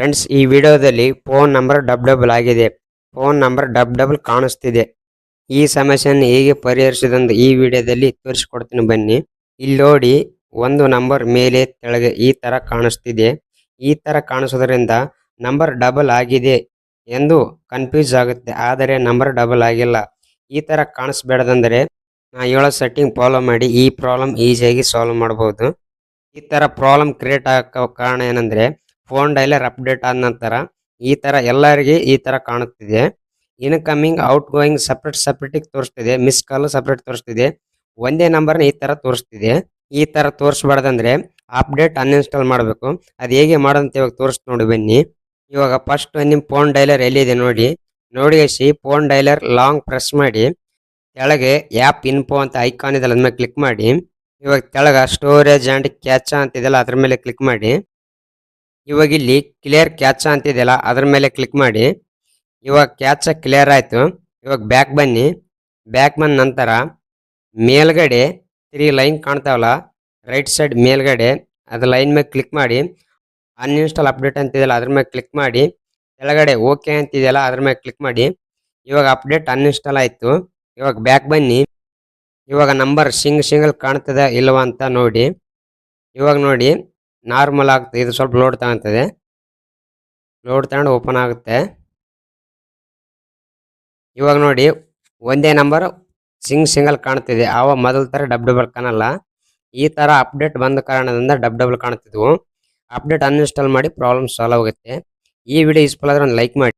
Friends, ಈ ವಿಡಿಯೋದಲ್ಲಿ phone number dub double ಆಗಿದೆ. ಫೋನ್ ನಂಬರ್ ಡಬ್ ಡಬಲ್ ಕಾಣಿಸ್ತಿದೆ. ಈ ಸಮಸ್ಯೆಯನ್ನು ಹೇಗೆ ಪರಿಹರಿಸಿದಂದು ಈ ವಿಡಿಯೋದಲ್ಲಿ ತೋರಿಸಿಕೊಡ್ತೀನಿ ಬನ್ನಿ. ಇಲ್ಲಿ ನೋಡಿ, ಒಂದು ನಂಬರ್ ಮೇಲೆ ತೆಳಗೆ ಈ ಥರ ಕಾಣಿಸ್ತಿದೆ. ಈ ಥರ ಕಾಣಿಸೋದ್ರಿಂದ ನಂಬರ್ ಡಬಲ್ ಆಗಿದೆ ಎಂದು ಕನ್ಫ್ಯೂಸ್ ಆಗುತ್ತೆ. ಆದರೆ ನಂಬರ್ ಡಬಲ್ ಆಗಿಲ್ಲ. ಈ ಥರ ಕಾಣಿಸ್ಬೇಡದಂದರೆ ನಾ ಹೇಳೋ ಸೆಟ್ಟಿಂಗ್ ಫಾಲೋ ಮಾಡಿ. ಈ ಪ್ರಾಬ್ಲಮ್ ಈಸಿಯಾಗಿ ಸಾಲ್ವ್ ಮಾಡ್ಬೋದು. ಈ ಥರ ಪ್ರಾಬ್ಲಮ್ ಕ್ರಿಯೇಟ್ ಆಗೋ ಕಾರಣ ಏನಂದ್ರೆ ಫೋನ್ ಡೈಲರ್ ಅಪ್ಡೇಟ್ ಆದ ನಂತರ ಈ ತರ ಎಲ್ಲರಿಗೆ ಈ ತರ ಕಾಣುತ್ತಿದೆ. Incoming outgoing separate separate ತೋರಿಸ್ತಿದೆ. ಮಿಸ್ ಕಾಲ್ ಸಪ್ರೇಟ್ ತೋರಿಸ್ತಿದೆ. ಒಂದೇ ನಂಬರ್ನ ಈ ತರ ತೋರಿಸ್ತಿದೆ. ಈ ತರ ತೋರಿಸ್ಬಾರ್ದಂದ್ರೆ ಅಪ್ಡೇಟ್ ಅನ್ಇನ್ಸ್ಟಾಲ್ ಮಾಡಬೇಕು. ಅದು ಹೇಗೆ ಮಾಡೋದಂತ ಇವಾಗ ತೋರಿಸ್ ನೋಡಿ ಬನ್ನಿ. ಇವಾಗ ಫಸ್ಟ್ ನಿಮ್ಮ ಫೋನ್ ಡೈಲರ್ ಎಲ್ಲಿದೆ ನೋಡಿ. ನೋಡಿ ಹಸಿ ಫೋನ್ ಡೈಲರ್ ಲಾಂಗ್ ಪ್ರೆಸ್ ಮಾಡಿ. ಕೆಳಗೆ ಆ್ಯಪ್ ಇನ್ಫೋ ಅಂತ ಐಕಾನ್ ಇದೆಲ್ಲ ಅದ್ರ ಮೇಲೆ ಕ್ಲಿಕ್ ಮಾಡಿ. ಇವಾಗ ಕೆಳಗೆ ಸ್ಟೋರೇಜ್ ಆ್ಯಂಡ್ ಅಂತ ಇದೆಲ್ಲ ಅದ್ರ ಮೇಲೆ ಕ್ಲಿಕ್ ಮಾಡಿ. ಇವಾಗ ಇಲ್ಲಿ ಕ್ಲಿಯರ್ ಕ್ಯಾಚ ಅಂತಿದೆಯಲ್ಲ, ಅದ್ರ ಮೇಲೆ ಕ್ಲಿಕ್ ಮಾಡಿ. ಇವಾಗ ಕ್ಯಾಚ ಕ್ಲಿಯರ್ ಆಯ್ತು. ಇವಾಗ ಬ್ಯಾಕ್ ಬನ್ನಿ. ಬ್ಯಾಕ್ ಬಂದ ನಂತರ ಮೇಲ್ಗಡೆ ತ್ರೀ ಲೈನ್ ಕಾಣ್ತಾವಲ್ಲ ರೈಟ್ ಸೈಡ್ ಮೇಲ್ಗಡೆ ಅದು ಲೈನ್ ಮೇಲೆ ಕ್ಲಿಕ್ ಮಾಡಿ. ಅನ್ಇನ್ಸ್ಟಾಲ್ ಅಪ್ಡೇಟ್ ಅಂತಿದೆಯಲ್ಲ, ಅದ್ರ ಮೇಲೆ ಕ್ಲಿಕ್ ಮಾಡಿ. ಕೆಳಗಡೆ ಓಕೆ ಅಂತಿದೆಯಲ್ಲ, ಅದ್ರ ಮೇಲೆ ಕ್ಲಿಕ್ ಮಾಡಿ. ಇವಾಗ ಅಪ್ಡೇಟ್ ಅನ್ಇನ್ಸ್ಟಾಲ್ ಆಯಿತು. ಇವಾಗ ಬ್ಯಾಕ್ ಬನ್ನಿ. ಇವಾಗ ನಂಬರ್ ಸಿಂಗ್ ಸಿಂಗಲ್ ಕಾಣ್ತದೆ ಇಲ್ವಾ ಅಂತ ನೋಡಿ. ಇವಾಗ ನೋಡಿ. ನಾರ್ಮಲ್ ಆಗ್ತದೆ ಇದು ಸ್ವಲ್ಪ ಲೋಡ್ ತಗೊಂತದೆ. ಲೋಡ್ ತಗೊಂಡು ಓಪನ್ ಆಗುತ್ತೆ. ಇವಾಗ ನೋಡಿ, ಒಂದೇ ನಂಬರ್ ಸಿಂಗ್ ಸಿಂಗಲ್ ಕಾಣ್ತಿದೆ. ಆವ ಮೊದಲ ತರ ಡಬ್ ಡಬಲ್ ಕಾಣಲ್ಲ. ಈ ಥರ ಅಪ್ಡೇಟ್ ಬಂದ ಕಾರಣದಿಂದ ಡಬ್ ಡಬಲ್ ಕಾಣ್ತಿದ್ವು. ಅಪ್ಡೇಟ್ ಅನ್ಇನ್ಸ್ಟಾಲ್ ಮಾಡಿ ಪ್ರಾಬ್ಲಮ್ ಸಾಲ್ವ್ ಆಗುತ್ತೆ. ಈ ವಿಡಿಯೋ ಯೂಸ್ಫುಲ್ ಆದರೆ ಒಂದು ಲೈಕ್ ಮಾಡಿ.